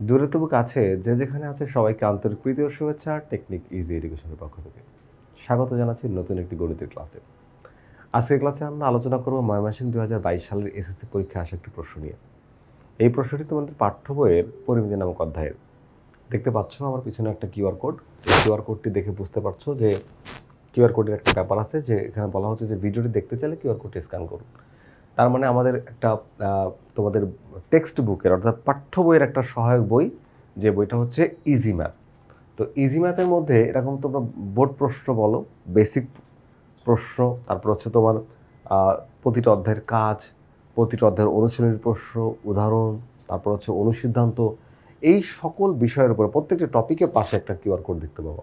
দূরে তবু কাছে, যে যেখানে আছে সবাইকে আন্তরিক প্রীতি ও শুভেচ্ছা, টেকনিক ইজি এডুকেশনের পক্ষ থেকে। স্বাগত জানাচ্ছি নতুন একটি গণিতের ক্লাসে। আজকের ক্লাসে আমরা আলোচনা করব ময়মনসিংহ দু হাজার বাইশ সালের এসএসসি পরীক্ষায় আসা একটি প্রশ্ন নিয়ে। এই প্রশ্নটি তোমাদের পাঠ্য বইয়ের পরিমিতি নামক অধ্যায়ের। দেখতে পাচ্ছ আমার পিছনে একটা কিউআর কোড। কিউআর কোডটি দেখে বুঝতে পারছ যে কিউআর কোডের একটা ব্যাপার আছে যে এখানে বলা হচ্ছে যে ভিডিওটি দেখতে চাইলে কিউআর কোডটি স্ক্যান করুন। তার মানে আমাদের একটা তোমাদের টেক্সট বুকের অর্থাৎ পাঠ্য বইয়ের একটা সহায়ক বই, যে বইটা হচ্ছে ইজি ম্যাথ তো ইজি ম্যাথের মধ্যে এরকম তোমরা বোর্ড প্রশ্ন বলো বেসিক প্রশ্ন, তারপর হচ্ছে তোমার প্রতিটা অধ্যায়ের কাজ, প্রতিটা অধ্যায়ের অনুশীলনের প্রশ্ন, উদাহরণ, তারপর হচ্ছে অনুসিদ্ধান্ত, এই সকল বিষয়ের উপরে প্রত্যেকটা টপিকের পাশে একটা কিউআর কোড দেখতে পাবো।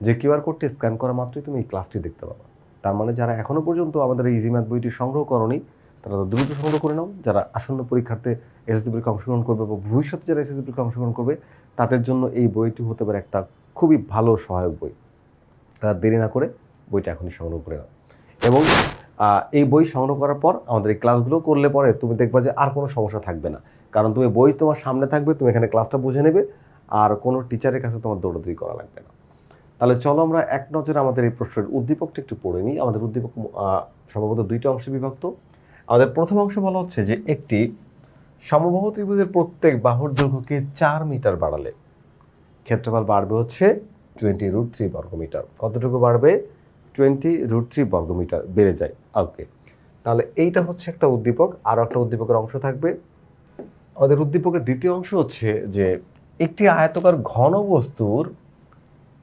যে কিউআর কোডটি স্ক্যান করা মাত্রই তুমি এই ক্লাসটি দেখতে পাবা। তার মানে যারা এখনও পর্যন্ত আমাদের ইজি ম্যাথ বইটি সংগ্রহ করনি তারা দ্রুত সংগ্রহ করে নাও। যারা আসন্ন পরীক্ষার্থে এসএসসি পরীক্ষা অংশগ্রহণ করবে বা ভবিষ্যতে যারা এসএসসি পরীক্ষা অংশগ্রহণ করবে, তাদের জন্য এই বইটি হতে পারে একটা খুবই ভালো সহায়ক বই। তারা দেরি না করে বইটা এখনই সংগ্রহ করে নাও। এবং এই বই সংগ্রহ করার পর আমাদের এই ক্লাসগুলো করলে পরে তুমি দেখবা যে আর কোনো সমস্যা থাকবে না। কারণ তুমি বই তোমার সামনে থাকবে, তুমি এখানে ক্লাসটা বুঝে নেবে, আর কোনো টিচারের কাছে তোমার দৌড়াদৌড়ি করা লাগবে না। তাহলে চলো আমরা এক নজরে আমাদের এই প্রশ্নের উদ্দীপকটা একটু পড়ে নিই। আমাদের উদ্দীপক সম্ভবত দুইটা অংশে বিভক্ত। আমাদের প্রথম অংশ বলা হচ্ছে যে একটি সমবাহু ত্রিভুজের প্রত্যেক বাহুর দৈর্ঘ্যকে চার মিটার বাড়ালে ক্ষেত্রফল বাড়বে হচ্ছে টোয়েন্টি রুট থ্রি বর্গমিটার। কতটুকু বাড়বে? টোয়েন্টি রুট থ্রি বর্গমিটার। বেড়ে যায়। ওকে তাহলে এইটা হচ্ছে একটা উদ্দীপক। আরও একটা উদ্দীপকের অংশ থাকবে। আমাদের উদ্দীপকের দ্বিতীয় অংশ হচ্ছে যে একটি আয়তকার ঘন বস্তুর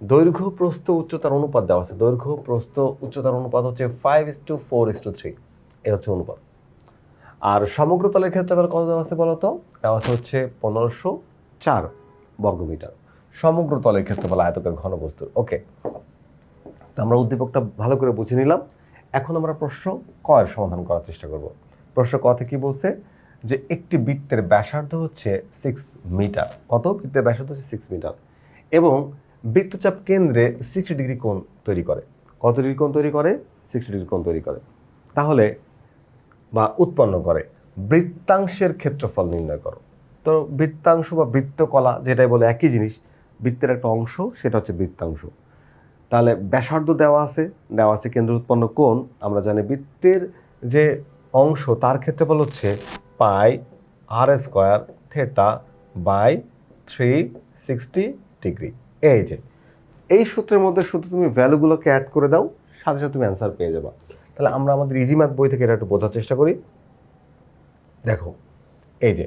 দৈর্ঘ্য প্রস্থ উচ্চতার অনুপাত দেওয়া আছে। দৈর্ঘ্য প্রস্থ উচ্চতার অনুপাত হচ্ছে five is to four is to three এ হচ্ছে অনুপাত। আর সমগ্র তলের ক্ষেত্রে আবার কত দেওয়া আছে বলতো? দেওয়া আছে হচ্ছে পনেরোশো চার বর্গমিটার। সমগ্র তলের ক্ষেত্রফল আয়তকার ঘনবস্তুর ওকে, তো আমরা উদ্দীপকটা ভালো করে বুঝে নিলাম। এখন আমরা প্রশ্ন কয়ের সমাধান করার চেষ্টা করব। প্রশ্ন ক থেকে কি বলছে? যে একটি বৃত্তের ব্যাসার্ধ হচ্ছে সিক্স মিটার কত? বৃত্তের ব্যাসার্ধ হচ্ছে সিক্স মিটার এবং বৃত্তচাপ কেন্দ্রে সিক্সটি ডিগ্রি কোণ তৈরি করে। কত ডিগ্রি কোণ তৈরি করে? সিক্সটি ডিগ্রি কোণ তৈরি করে। তাহলে বা উৎপন্ন করে। বৃত্তাংশের ক্ষেত্রফল নির্ণয় করো। তো বৃত্তাংশ বা বৃত্তকলা যেটাই বলে একই জিনিস, বৃত্তের একটা অংশ সেটা হচ্ছে বৃত্তাংশ। তাহলে ব্যাসার্ধ দেওয়া আছে দেওয়া আছে কেন্দ্র উৎপন্ন কোণ। আমরা জানি বৃত্তের যে অংশ তার ক্ষেত্রফল হচ্ছে pi r square theta by three sixty degree. এই যে, এই সূত্রের মধ্যে শুধু তুমি ভ্যালুগুলোকে অ্যাড করে দাও, সাথে সাথে তুমি অ্যান্সার পেয়ে যাবা। তাহলে আমরা আমাদের ইজি ম্যাথ বই থেকে এটা একটু বোঝার চেষ্টা করি। দেখো, এই যে,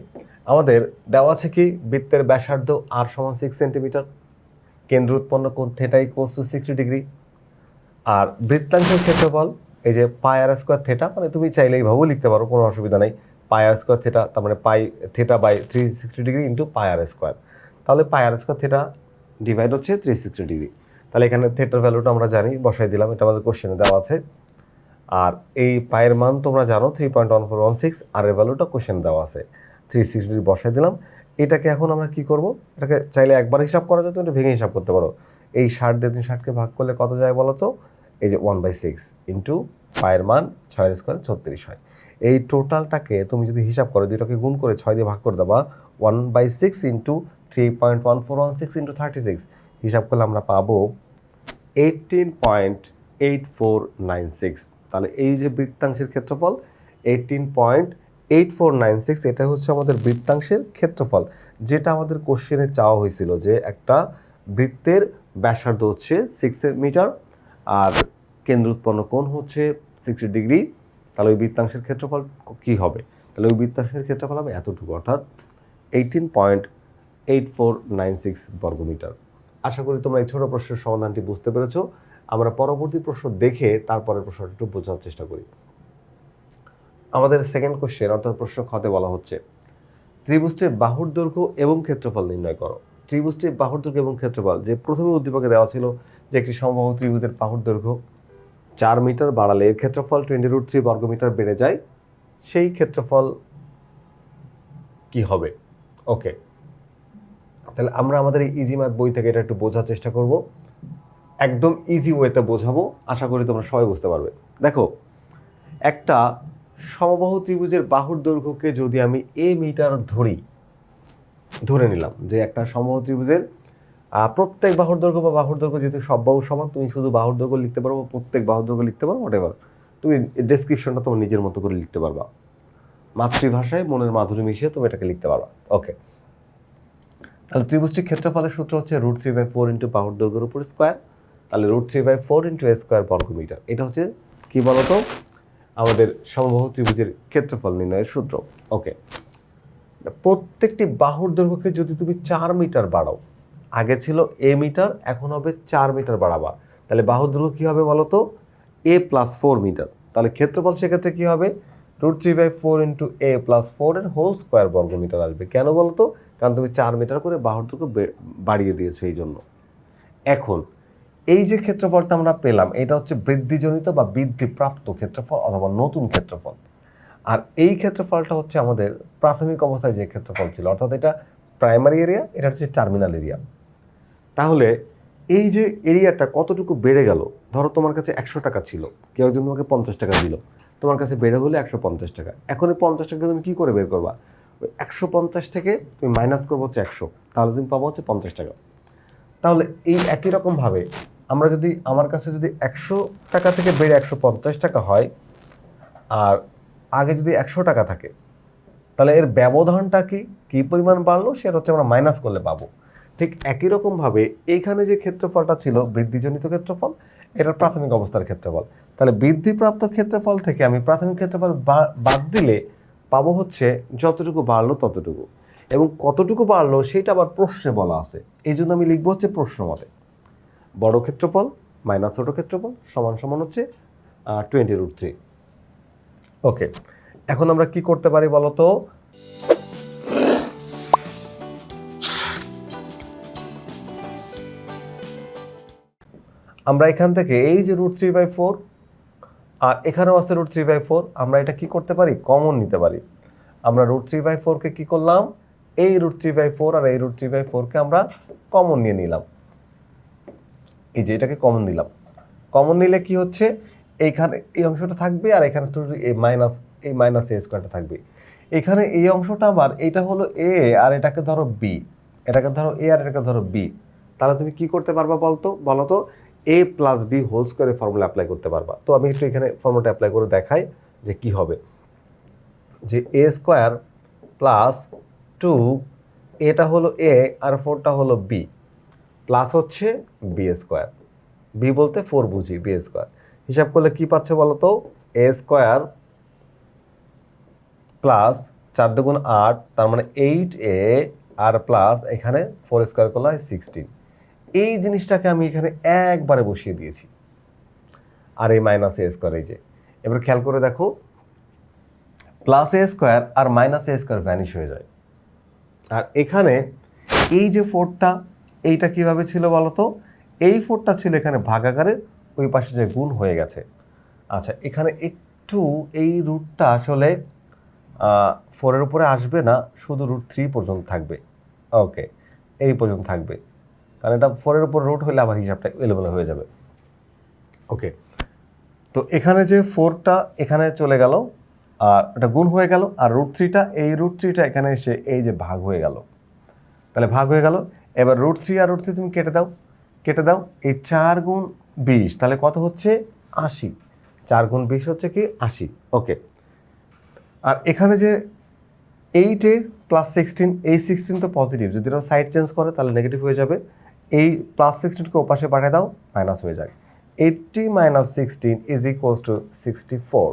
আমাদের দেওয়া আছে কি, বৃত্তের ব্যাসার্ধ আর সমান সিক্স সেন্টিমিটার কেন্দ্র উৎপন্ন কোণ theta equals to sixty degree আর বৃত্তাংশের ক্ষেত্রফল, এই যে পাই আর স্কোয়ার থেটা মানে তুমি চাইলে এইভাবেও লিখতে পারো, কোনো অসুবিধা নেই। পাই আর স্কোয়ার থেটা তার মানে pi theta by three sixty degree into pi r square তাহলে pi r square theta divide হচ্ছে থ্রি সিক্সটি ডিগ্রি তাহলে এখানে থেটার ভ্যালুটা আমরা জানি, বসাই দিলাম, এটা আমাদের কোশ্চেনে দেওয়া আছে। আর এই পায়ের মান তোমরা জানো three point one four one six আর এর ভ্যালুটা কোশ্চেন দেওয়া আছে। থ্রি সিক্সটি বসাই দিলাম। এটাকে এখন আমরা কি করব? এটাকে চাইলে একবার হিসাব করা যায়, তুমি এটা ভেঙে হিসাব করতে পারো। এই ষাট দিয়ে তুমি ষাটকে ভাগ করলে কত যায় বলো তো? এই যে ওয়ান বাই সিক্স ইন্টু পায়ের মান ছয়ের স্কোয়ারে ছত্রিশ হয়। এই টোটালটাকে তুমি যদি হিসাব করো দুটোকে গুণ করে ছয় দিয়ে ভাগ করে দেবা one by six into three point one four one six into thirty six হিসাব করলে আমরা পাবো eighteen point eight four nine six তাহলে এই যে বৃত্তাংশের ক্ষেত্রফল eighteen point eight four nine six এটা হচ্ছে আমাদের বৃত্তাংশের ক্ষেত্রফল, যেটা আমাদের কোশ্চেনে চাওয়া হয়েছিল যে একটা বৃত্তের ব্যাসার্ধ হচ্ছে সিক্স মিটার আর কেন্দ্র উৎপন্ন কোণ হচ্ছে সিক্সটি ডিগ্রি তাহলে ওই বৃত্তাংশের ক্ষেত্রফল কী হবে? তাহলে ওই বৃত্তাংশের ক্ষেত্রফল হবে এতটুকু, অর্থাৎ eighteen point eight four nine six বর্গমিটার। আশা করি তোমরা এই ছোটো প্রশ্নের সমাধানটি বুঝতে পেরেছ। আমরা পরবর্তী প্রশ্ন দেখে তারপরের প্রশ্নটা একটু বোঝার চেষ্টা করি। আমাদের সেকেন্ড কোশ্চেন অর্থাৎ প্রশ্ন খতে বলা হচ্ছে, ত্রিভুজটির বাহুর দৈর্ঘ্য এবং ক্ষেত্রফল নির্ণয় করো। ত্রিভুজটির বাহুর দৈর্ঘ্য এবং ক্ষেত্রফল যে প্রথমে উদ্দীপকে দেওয়া ছিল যে একটি সমবাহু ত্রিভুজের বাহুর দৈর্ঘ্য, চার মিটার বাড়ালে এর ক্ষেত্রফল টোয়েন্টি রুট থ্রি বর্গমিটার বেড়ে যায়, সেই ক্ষেত্রফল কি হবে? ওকে তাহলে আমরা আমাদের এই ইজি ম্যাথ বই থেকে এটা একটু বোঝার চেষ্টা করব। একদম ইজি ওয়েতে বোঝাবো। আশা করি তোমরা সবাই বুঝতে পারবে। দেখো, একটা সমবাহু ত্রিভুজের বাহুর দৈর্ঘ্যকে যদি আমি এ মিটার ধরি, ধরে নিলাম যে একটা সমবাহু ত্রিভুজের প্রত্যেক বাহুর দৈর্ঘ্য বা বাহুর দৈর্ঘ্য যেহেতু সব বাহু সমান, তুমি শুধু বাহুর দৈর্ঘ্য লিখতে পারো প্রত্যেক বাহুর দৈর্ঘ্য লিখতে পারো হোয়াট এভার তুমি ডেসক্রিপশনটা তোমার নিজের মতো করে লিখতে পারবা। মাতৃভাষায় মনের মাধুরী মিশিয়ে তুমি এটাকে লিখতে পারবা। ওকে তাহলে ত্রিভুজটির ক্ষেত্রফলের সূত্র হচ্ছে root three by four into বাহুর দৈর্ঘ্যের উপর স্কোয়ার তাহলে root three by four into a square বর্গমিটার। এটা হচ্ছে কি বলতো? আমাদের সমবাহু ত্রিভুজের ক্ষেত্রফল নির্ণয়ের সূত্র। ওকে প্রত্যেকটি বাহুর দৈর্ঘ্যকে যদি তুমি চার মিটার বাড়াও, আগে ছিল এ মিটার, এখন হবে চার মিটার বাড়াবা তাহলে বাহুর দৈর্ঘ্য কী হবে বলো তো এ প্লাস ফোর মিটার। তাহলে ক্ষেত্রফল সেক্ষেত্রে কী হবে? Root three by four into a plus four এর হোল স্কোয়ার বর্গ মিটার আসবে। কেন বলো তো কারণ তুমি চার মিটার করে বাহুর দৈর্ঘ্য বাড়িয়ে দিয়েছ এই জন্য। এখন এই যে ক্ষেত্রফলটা আমরা পেলাম, এটা হচ্ছে বৃদ্ধিজনিত বা বৃদ্ধিপ্রাপ্ত ক্ষেত্রফল অথবা নতুন ক্ষেত্রফল। আর এই ক্ষেত্রফলটা হচ্ছে আমাদের প্রাথমিক অবস্থায় যে ক্ষেত্রফল ছিল, অর্থাৎ এটা প্রাইমারি এরিয়া এটা হচ্ছে টার্মিনাল এরিয়া তাহলে এই যে এরিয়াটা কতটুকু বেড়ে গেল, ধরো তোমার কাছে একশো টাকা ছিল, কেউ একজন তোমাকে পঞ্চাশ টাকা দিল, তোমার কাছে বেড়ে হলে একশো পঞ্চাশ টাকা। এখন এই পঞ্চাশ টাকা তুমি কী করে বের করবা? ওই একশো পঞ্চাশ থেকে তুমি মাইনাস করব হচ্ছে একশো, তাহলে তুমি পাবো হচ্ছে পঞ্চাশ টাকা। তাহলে এই একই রকমভাবে আমরা যদি, আমার কাছে যদি একশো টাকা থেকে বেড়ে একশো পঞ্চাশ টাকা হয়, আর আগে যদি একশো টাকা থাকে, তাহলে এর ব্যবধানটা কি, কী পরিমাণ বাড়লো, সেটা হচ্ছে আমরা মাইনাস করলে পাবো। ঠিক একই রকমভাবে এইখানে যে ক্ষেত্রফলটা ছিল, বৃদ্ধিজনিত ক্ষেত্রফল, এটার প্রাথমিক অবস্থার ক্ষেত্রফল। তাহলে বৃদ্ধিপ্রাপ্ত ক্ষেত্রফল থেকে আমি প্রাথমিক ক্ষেত্রফল বাদ দিলে পাবো হচ্ছে যতটুকু বাড়লো ততটুকু। এবং কতটুকু বাড়লো, সেটা আবার প্রশ্নে বলা আছে। এই জন্য আমি লিখব হচ্ছে প্রশ্ন মতে বড় ক্ষেত্রফল মাইনাস ছোট ক্ষেত্রফল সমান সমান হচ্ছে টোয়েন্টি রুট থ্রি ওকে এখন আমরা কি করতে পারি বলতো? আমরা এখান থেকে এই যে রুট থ্রি বাই ফোর আর এখানেও আছে রুট থ্রি বাই ফোর আমরা এটা কি করতে পারি? কমন নিতে পারি। আমরা রুট থ্রি বাই ফোরকে কী করলাম? এই রুট থ্রি বাই ফোর আর এই রুট থ্রি বাই ফোরকে আমরা কমন নিয়ে নিলাম। এই যে এটাকে কমন দিলাম। কমন নিলে কি হচ্ছে? এইখানে এই অংশটা থাকবে আর এখানে তো এই মাইনাস এই মাইনাস এ স্কোয়ারটা থাকবে। এখানে এই অংশটা আবার এটা হলো এ আর এটাকে ধরো বি এটাকে ধরো এ আর এটাকে ধরো বি তাহলে তুমি কি করতে পারবা বলতো? বলো তো এ প্লাস বি হোল স্কোয়ারের ফর্মুলা অ্যাপ্লাই করতে পারবা। তো আমি একটু এখানে ফর্মুলাটা অ্যাপ্লাই করে দেখাই যে কি হবে। যে এ স্কোয়ার প্লাস টু এটা হলো এ আর ফোরটা হলো বি প্লাস হচ্ছে বি স্কোয়ার। বি বলতে ফোর বুঝি বি স্কোয়ার। হিসাব করলে কি পাচ্ছে বলো তো এ স্কোয়ার প্লাস চার দুগুণ আট, তার মানে এইট এ আর প্লাস এখানে ফোর স্কোয়ার করলে হয় সিক্সটিন এই জিনিসটাকে আমি এখানে একবারে বসিয়ে দিয়েছি। আর এই মাইনাস এ স্কোয়ার এই যে। এবার খেয়াল করে দেখো প্লাস এ স্কোয়ার আর মাইনাস এ স্কোয়ার ভ্যানিশ হয়ে যায়। আর এখানে এই যে ফোরটা এইটা কীভাবে ছিল বলো তো এই ফোরটা ছিল এখানে ভাগাকারে ওই পাশে যে গুণ হয়ে গেছে। আচ্ছা এখানে একটু এই রুটটা আসলে ফোরের উপরে আসবে না, শুধু রুট থ্রি পর্যন্ত থাকবে। ওকে, এই পর্যন্ত থাকবে। কারণ এটা ফোরের উপর রুট হলে আমার হিসাবটা এলোমেলো হয়ে যাবে। ওকে, তো এখানে যে ফোরটা এখানে চলে গেল, আর এটা গুণ হয়ে গেল, আর রুট থ্রিটা, এই রুট থ্রিটা এখানে এসে এই যে ভাগ হয়ে গেল। তাহলে ভাগ হয়ে গেল এবার রুট থ্রি আর রুট থ্রি তুমি কেটে দাও কেটে দাও, এই চার গুণ বিশ, তাহলে কত হচ্ছে? আশি। চার গুণ বিশ হচ্ছে কি? আশি। ওকে। আর এখানে যে এইটে প্লাস সিক্সটিন এই সিক্সটিন তো পজিটিভ যদি ওরা সাইড চেঞ্জ করে, তাহলে নেগেটিভ হয়ে যাবে। এই প্লাস সিক্সটিনকে ওপাশে পাঠিয়ে দাও মাইনাস হয়ে যায় eighty minus sixteen is equals to sixty four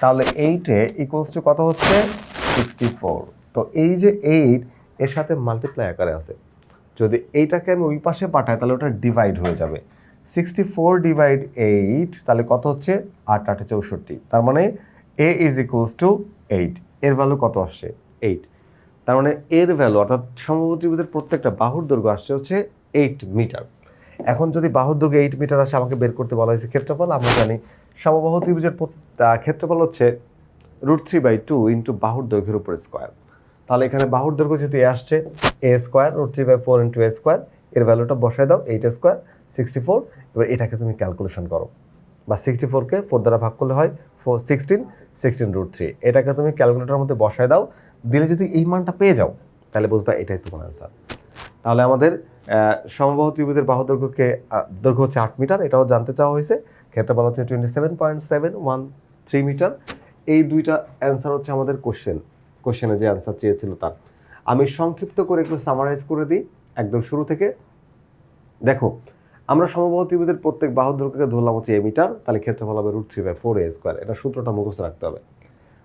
তাহলে এইটে ইকুয়ালস টু কত হচ্ছে? সিক্সটি ফোর তো এই যে এইট এর সাথে মাল্টিপ্লাই আকারে আছে। যদি এইটাকে আমি ওই পাশে পাঠাই, তাহলে ওটা ডিভাইড হয়ে যাবে। সিক্সটি ফোর ডিভাইড এইট তাহলে কত হচ্ছে? আট, আটে, চৌষট্টি। তার মানে a is equals to eight এর ভ্যালু কত আসছে? এইট তার মানে এর ভ্যালু অর্থাৎ সমবাহু প্রত্যেকটা বাহুর দৈর্ঘ্য আসছে হচ্ছে এইট মিটার এখন যদি বাহুর দৈর্ঘ্য এইট মিটার আসে, আমাকে বের করতে বলা হয়েছে ক্ষেত্রফল। আমরা জানি সমবাহু ত্রিভুজের ক্ষেত্রফল হচ্ছে root three by two into বাহুর দৈর্ঘ্যের উপর স্কোয়ার তাহলে এখানে বাহুর দৈর্ঘ্য যদি আসছে a square root three by four into a square এর ভ্যালুটা বসায় দাও এইট স্কোয়ার সিক্সটি ফোর এবার এটাকে তুমি ক্যালকুলেশন করো। বা সিক্সটি ফোরকে ফোর দ্বারা ভাগ করলে হয় four sixteen sixteen root three এটাকে তুমি ক্যালকুলেটারের মধ্যে বসায় দাও, দিলে যদি এই মানটা পেয়ে যাও, তাহলে বুঝবা এটাই তোমার অ্যান্সার তাহলে আমাদের সমবাহু ত্রিভুজের বাহু দৈর্ঘ্যকে দৈর্ঘ্য হচ্ছে আট মিটার, এটাও জানতে চাওয়া হয়েছে। ক্ষেত্রফল হচ্ছে twenty seven point seven one three metre এই দুইটা অ্যান্সার হচ্ছে আমাদের কোশ্চেন কোশ্চেনে যে অ্যান্সার চেয়েছিল তার। আমি সংক্ষিপ্ত করে একটু সামারাইজ করে দিই, একদম শুরু থেকে। দেখো, আমরা সমবাহু ত্রিভুজের প্রত্যেক বাহু দৈর্ঘ্যকে ধরলাম হচ্ছে এ মিটার, তাহলে ক্ষেত্রফল হবে root three by four a square এটা সূত্রটা মুখস্থ রাখতে হবে।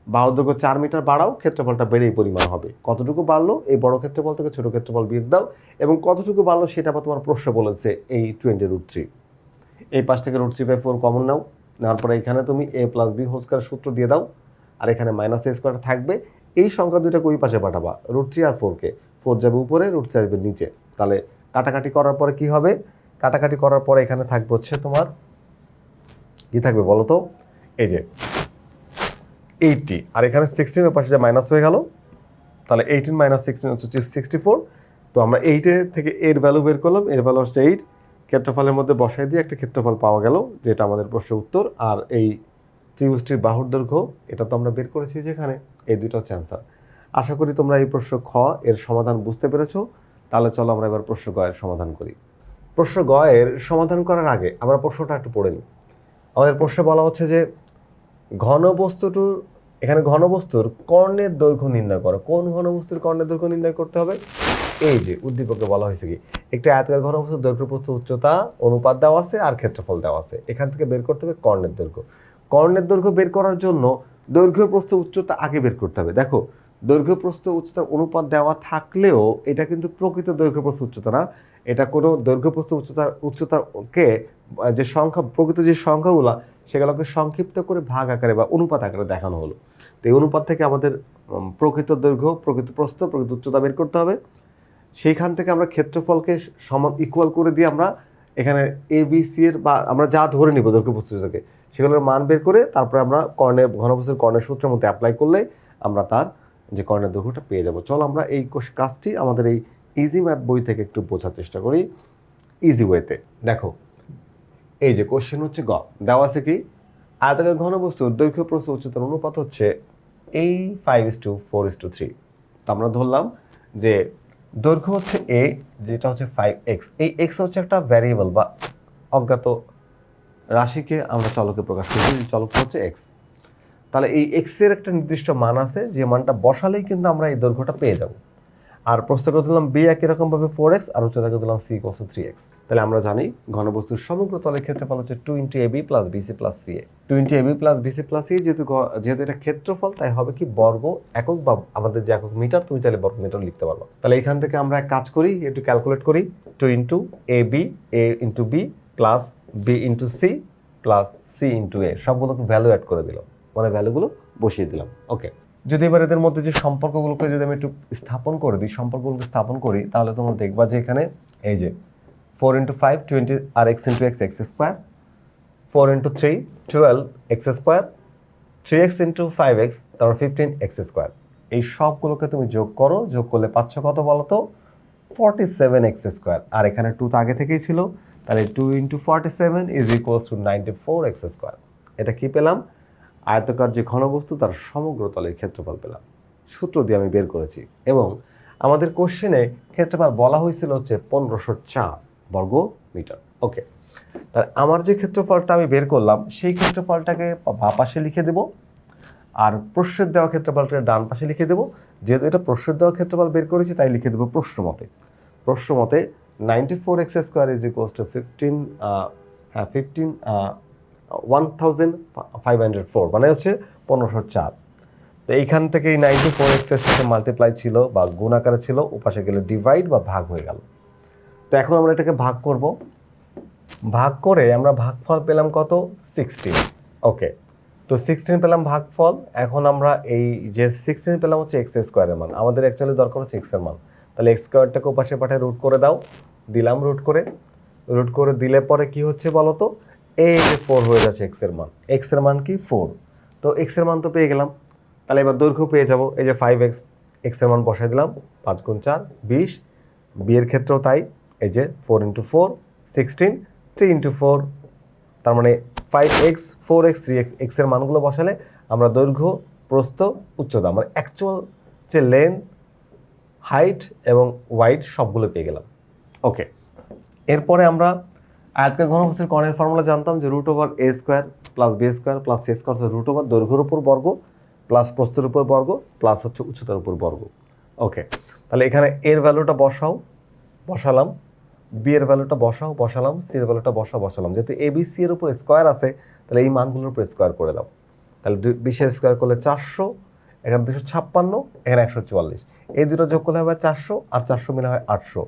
বাহু দৈর্ঘ্য চার মিটার বাড়াও, ক্ষেত্রফলটা বেড়েই পরিমাণ হবে। কতটুকু বাড়লো? এই বড় ক্ষেত্রফল থেকে ছোট ক্ষেত্রফল বিয়োগ দাও, এবং কতটুকু বাড়লো সেটা আবার তোমার প্রশ্ন বলেছে এই টোয়েন্টি রুট থ্রি এই পাশ থেকে root three by four common নাও, নেওয়ার পরে এখানে তুমি a plus b whole square সূত্র দিয়ে দাও, আর এখানে মাইনাস এ স্কোয়ার থাকবে। এই সংখ্যা দুইটাকে ওই পাশে পাঠাবা? রুট থ্রি আর ফোরকে ফোর যাবে উপরে রুট থ্রি আসবে নিচে। তাহলে কাটাকাটি করার পরে কি হবে? কাটাকাটি করার পরে এখানে থাকবে হচ্ছে তোমার, কি থাকবে বলো তো? এই যে এইটটি আর এখানে সিক্সটিনের পাশে যে মাইনাস হয়ে গেল, তাহলে এইটিন মাইনাস সিক্সটিন হচ্ছে সিক্সটি ফোর তো আমরা এইটে থেকে এর ভ্যালু বের করলাম, এর ভ্যালু হচ্ছে এইট ক্ষেত্রফলের মধ্যে বসাই দিয়ে একটা ক্ষেত্রফল পাওয়া গেল, যেটা আমাদের প্রশ্নের উত্তর। আর এই ত্রিভুজটির বাহুর দৈর্ঘ্য, এটা তো আমরা বের করেছি যেখানে, এই দুটো হচ্ছে অ্যান্সার আশা করি তোমরা এই প্রশ্ন খ এর সমাধান বুঝতে পেরেছ, তাহলে চলো আমরা এবার প্রশ্ন গয়ের সমাধান করি। প্রশ্ন গয়ের সমাধান করার আগে আমরা প্রশ্নটা একটু পড়ে নিই। আমাদের প্রশ্নে বলা হচ্ছে যে ঘনবস্তুটির এখানে ঘনবস্তুর কর্ণের দৈর্ঘ্য নির্ণয় করো। কোন ঘনবস্তুর কর্ণের দৈর্ঘ্য নির্ণয় করতে হবে? এই যে, উদ্দীপকে বলা হয়েছে কি, একটি আয়তকার ঘনবস্তুর দৈর্ঘ্য প্রস্থ উচ্চতা, অনুপাত দেওয়া আছে আর ক্ষেত্রফল দেওয়া আছে। এখান থেকে বের করতে হবে কর্ণের দৈর্ঘ্য। কর্ণের দৈর্ঘ্য বের করার জন্য দৈর্ঘ্য প্রস্থ উচ্চতা আগে বের করতে হবে। দেখো, দৈর্ঘ্য প্রস্থ উচ্চতার অনুপাত দেওয়া থাকলেও এটা কিন্তু প্রকৃত দৈর্ঘ্য প্রস্থ উচ্চতা না। এটা কোনো দৈর্ঘ্য প্রস্থ উচ্চতার উচ্চতাকে যে সংখ্যা, প্রকৃত যে সংখ্যাগুলো, সেগুলোকে সংক্ষিপ্ত করে ভাগ আকারে বা অনুপাত আকারে দেখানো হলো। তো এই অনুপাত থেকে আমাদের প্রকৃত দৈর্ঘ্য, প্রকৃত প্রস্থ, প্রকৃত উচ্চতা বের করতে হবে। সেইখান থেকে আমরা ক্ষেত্রফলকে সমান ইকুয়াল করে দিয়ে আমরা এখানে এ বি সি এর বা আমরা যা ধরে নিব দৈর্ঘ্য প্রস্তুতকে সেগুলোর মান বের করে তারপরে আমরা কর্ণে ঘনবস্তুর কর্ণের সূত্রের মধ্যে অ্যাপ্লাই করলে আমরা তার যে কর্ণের দৈর্ঘ্যটা পেয়ে যাব। চল আমরা এই কাজটি আমাদের এই ইজি ম্যাথ বই থেকে একটু বোঝার চেষ্টা করি ইজি ওয়েতে দেখো, এই যে কোশ্চেন হচ্ছে গ। দেওয়া আছে কি? আয়তাকার ঘনবস্তুর দৈর্ঘ্য প্রস্থ উচ্চতার অনুপাত হচ্ছে এই five is to four is to three তো আমরা ধরলাম যে দৈর্ঘ্য হচ্ছে এ যেটা হচ্ছে ফাইভ এক্স এই এক্স হচ্ছে একটা ভ্যারিয়েবল বা অজ্ঞাত রাশিকে আমরা চলকে প্রকাশ করছি যে চলকটা হচ্ছে এক্স তাহলে এই এক্সের একটা নির্দিষ্ট মান আছে, যে মানটা বসালেই কিন্তু আমরা এই দৈর্ঘ্যটা পেয়ে যাব। আর প্রস্তাবকে দিলাম বি একই রকমভাবে ফোর এক্স আর উচ্চতাকে দিলাম সি কোসো থ্রি এক্স তাহলে আমরা জানি ঘনবস্তুর সমগ্র তলের ক্ষেত্রফল হচ্ছে two into a b plus b c plus c a two into a b plus b c plus c যেহেতু যেহেতু এটা ক্ষেত্রফল, তাই হবে কি বর্গ একক বা আমাদের যে একক মিটার, তুমি চাইলে বর্গ মিটার লিখতে পারব। তাহলে এখান থেকে আমরা এক কাজ করি, একটু ক্যালকুলেট করি। Two into a b a into b plus b into c plus c into a সবগুলোকে ভ্যালু অ্যাড করে দিলাম। মানে ভ্যালুগুলো বসিয়ে দিলাম। ওকে যদি এবার এদের মধ্যে যে সম্পর্কগুলোকে যদি আমি একটু স্থাপন করে দিই, সম্পর্কগুলোকে স্থাপন করি, তাহলে তোমরা দেখবা যে এখানে এই যে ফোর ইন্টু ফাইভ টোয়েন্টি আর x into x x square four into three twelve x square three x into five x তারপর ফিফটিন এক্স স্কোয়ার এই সবগুলোকে তুমি যোগ করো, যোগ করলে পাচ্ছ কত বলো তো ফর্টি সেভেন এক্স স্কোয়ার আর এখানে টু তো আগে থেকেই ছিল। তাহলে two into forty seven is equals to ninety four x square এটা কি পেলাম? আয়তকার যে ঘনবস্তু, তার সমগ্র তলের ক্ষেত্রফল পেলাম। সূত্র দিয়ে আমি বের করেছি। এবং আমাদের কোশ্চেনে ক্ষেত্রফল বলা হয়েছিল হচ্ছে পনেরোশো চার বর্গ মিটার। ওকে তাহলে আমার যে ক্ষেত্রফলটা আমি বের করলাম, সেই ক্ষেত্রফলটাকে বা পাশে লিখে দেব। আর প্রশ্নের দেওয়া ক্ষেত্রফলটাকে ডান পাশে লিখে দেবো। যেহেতু এটা প্রশ্নের দেওয়া ক্ষেত্রফল বের করেছি, তাই লিখে দেবো প্রশ্ন মতে প্রশ্ন মতে ninety four x square is equals to fifteen হ্যাঁ fifteen one five hundred four মানে হচ্ছে পনেরোশো চার। তো এইখান থেকে এই নাইনটি ফোর সাথে মাল্টিপ্লাই ছিল বা গুণ আকারে ছিল, ওপাশে গেলে ডিভাইড বা ভাগ হয়ে গেল। তো এখন আমরা এটাকে ভাগ করব। ভাগ করে আমরা ভাগফল পেলাম কত? Sixteen okay. তো সিক্সটিন পেলাম ভাগফল। এখন আমরা এই যে সিক্সটিন পেলাম হচ্ছে এক্স স্কোয়ারের মান। আমাদের অ্যাকচুয়ালি দরকার হচ্ছে এক্সের মান। তাহলে এক্স স্কোয়ারটাকে ওপাশে পাঠায় রুট করে দাও। দিলাম রুট করে। রুট করে দিলে পরে কি হচ্ছে বলো তো এই যে ফোর হয়ে যাচ্ছে এক্সের মান। এক্সের মান কি ফোর তো এক্সের মান তো পেয়ে গেলাম। তাহলে এবার দৈর্ঘ্য পেয়ে যাব। এই যে ফাইভ এক্স এক্সের মান বসাই দিলাম। পাঁচ গুণ চার, বিশ। বিয়ের ক্ষেত্রেও তাই। এই যে four into four sixteen three into four তার মানে five x four x three x এক্সের মানগুলো বসালে আমরা দৈর্ঘ্য, প্রস্থ, উচ্চতা মানে অ্যাকচুয়াল যে লেন্থ হাইট এবং ওয়াইড সবগুলো পেয়ে গেলাম। ওকে এরপরে আমরা আয়তকার ঘনবস্তুর কর্ণের ফর্মুলা জানতাম যে root over a square plus b square plus c square অর্থাৎ রুট ওভার দৈর্ঘ্যের উপর বর্গ প্লাস প্রস্তুর উপর বর্গ প্লাস হচ্ছে উচ্চতার উপর বর্গ। ওকে তাহলে এখানে এর ভ্যালুটা বসাও, বসালাম। বি এর ভ্যালুটা বসাও, বসালাম। সি এর ভ্যালুটা বসাও, বসালাম। যেহেতু এ বি সি এর উপর স্কোয়ার আছে, তাহলে এই মানগুলোর উপর স্কোয়ার করে দাও। তাহলে দুই বিশের স্কোয়ার করলে চারশো, এখানে দুশো ছাপ্পান্ন, এখানে একশো চুয়াল্লিশ। এই দুটো যোগ করলে হবে চারশো, আর চারশো মিলে হয় আটশো।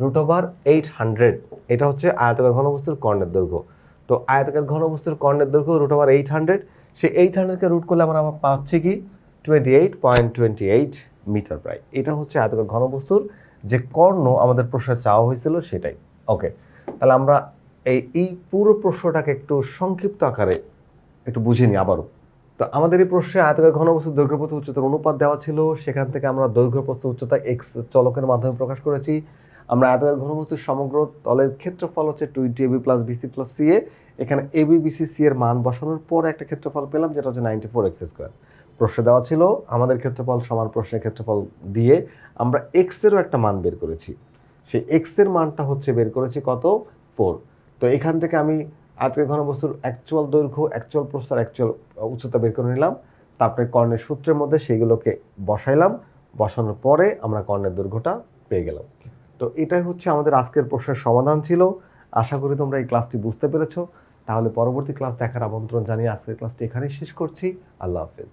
রুট ওভার এইট হান্ড্রেড এটা হচ্ছে আয়তকার ঘনবস্তুর কর্ণের দৈর্ঘ্য। তো আয়তকার ঘনবস্তুর কর্ণের দৈর্ঘ্য রুট ওভার এইট হান্ড্রেড সেই এইট হান্ড্রেডকে রুট করলে আমরা আমার পাচ্ছি কি? Twenty eight point twenty eight metre প্রায়। এটা হচ্ছে আয়তকার ঘনবস্তুর যে কর্ণ আমাদের প্রশ্নে চাওয়া হয়েছিল সেটাই। ওকে তাহলে আমরা এই এই পুরো প্রশ্নটাকে একটু সংক্ষিপ্ত আকারে একটু বুঝে নিই আবারও। তো আমাদের এই প্রশ্নে আয়তকার ঘনবস্তুর দৈর্ঘ্যপ্রস্থ উচ্চতার অনুপাত দেওয়া ছিল, সেখান থেকে আমরা দৈর্ঘ্যপ্রস্থ উচ্চতা এক্স চলকের মাধ্যমে প্রকাশ করেছি। আমরা আয়তকার ঘনবস্তুর সমগ্র তলের ক্ষেত্রফল হচ্ছে twenty AB plus BC plus C A. এখানে এবি বিসি সি এর মান বসানোর পর একটা ক্ষেত্রফল পেলাম, যেটা হচ্ছে নাইনটি ফোর এক্স স্কোয়ার প্রশ্নে দেওয়া ছিল, আমাদের ক্ষেত্রফল সমান প্রশ্নের ক্ষেত্রফল দিয়ে আমরা এক্সেরও একটা মান বের করেছি। সেই এক্সের মানটা হচ্ছে বের করেছি কত? ফোর তো এখান থেকে আমি আয়তকার ঘনবস্তুর অ্যাকচুয়াল দৈর্ঘ্য অ্যাকচুয়াল প্রস্তার অ্যাকচুয়াল উচ্চতা বের করে নিলাম। তারপরে কর্ণের সূত্রের মধ্যে সেইগুলোকে বসাইলাম। বসানোর পরে আমরা কর্ণের দৈর্ঘ্যটা পেয়ে গেলাম। তো এটাই হচ্ছে আমাদের আজকের প্রশ্নের সমাধান ছিল। আশা করি তোমরা এই ক্লাসটি বুঝতে পেরেছ। তাহলে পরবর্তী ক্লাস দেখার আমন্ত্রণ জানিয়ে আজকের ক্লাসটি এখানেই শেষ করছি। আল্লাহ হাফেজ।